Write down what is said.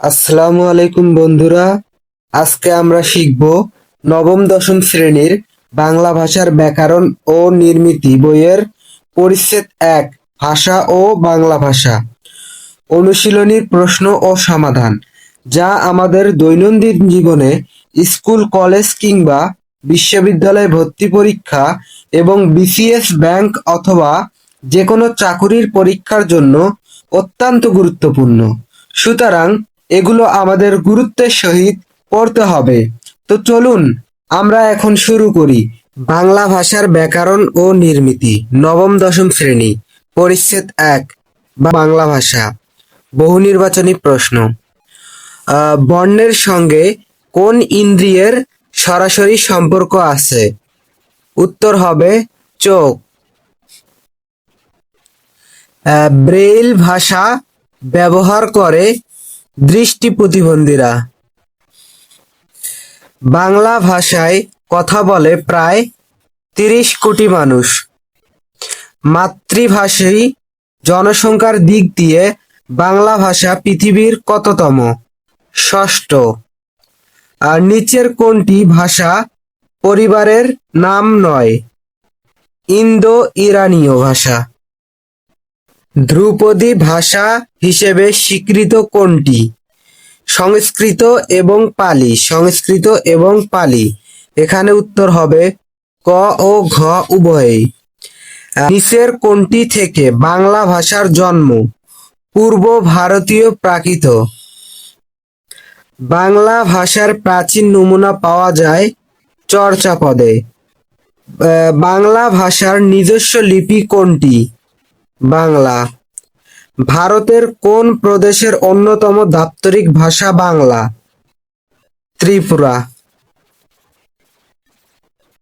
আসসালামু আলাইকুম বন্ধুরা। আজকে আমরা শিখব নবম, দশম শ্রেণির বাংলা ভাষার ব্যাকরণ ও নির্মিতি বইয়ের পরিচ্ছেদ এক, ভাষা ও বাংলা ভাষা। অনুশীলনীর প্রশ্ন ও সমাধান, যা আমাদের দৈনন্দিন জীবনে স্কুল, কলেজ কিংবা বিশ্ববিদ্যালয়ে ভর্তি পরীক্ষা এবং বিসিএস ব্যাংক অথবা যে কোনো চাকুরির পরীক্ষার জন্য অত্যন্ত গুরুত্বপূর্ণ। সুতরাং এগুলো আমাদের গুরুত্বের সহিত পড়তে হবে। তো চলুন, আমরা এখন শুরু করি। বাংলা ভাষার ব্যাকরণ ও নির্মিতি, নবম, দশম শ্রেণি, পরিচ্ছেদ এক, বাংলা ভাষা, বহু নির্বাচনী প্রশ্ন। বর্ণের সঙ্গে কোন ইন্দ্রিয়ের সরাসরি সম্পর্ক আছে? উত্তর হবে চোখ। ব্রেইল ভাষা ব্যবহার করে দৃষ্টি প্রতিবন্ধীরা। বাংলা ভাষায় কথা বলে প্রায় তিরিশ কোটি মানুষ। মাতৃভাষী জনসংখ্যার দিক দিয়ে বাংলা ভাষা পৃথিবীর কততম? ষষ্ঠ। আর নিচের কোনটি ভাষা পরিবারের নাম নয়? ইন্দো ইরানীয় ভাষা। ধ্রুপদী ভাষা হিসেবে স্বীকৃত কোনটি? সংস্কৃত এবং পালি। সংস্কৃত এবং পালি। এখানে উত্তর হবে ক ও ঘ উভয়ই। নিচের কোনটি থেকে বাংলা ভাষার জন্ম? পূর্ব ভারতীয় প্রাকৃত। বাংলা ভাষার প্রাচীন নমুনা পাওয়া যায় চর্যাপদে আহ, বাংলা ভাষার নিজস্ব লিপি কোনটি? বাংলা। ভারতের কোন প্রদেশের অন্যতম দাপ্তরিক ভাষা বাংলা? ত্রিপুরা।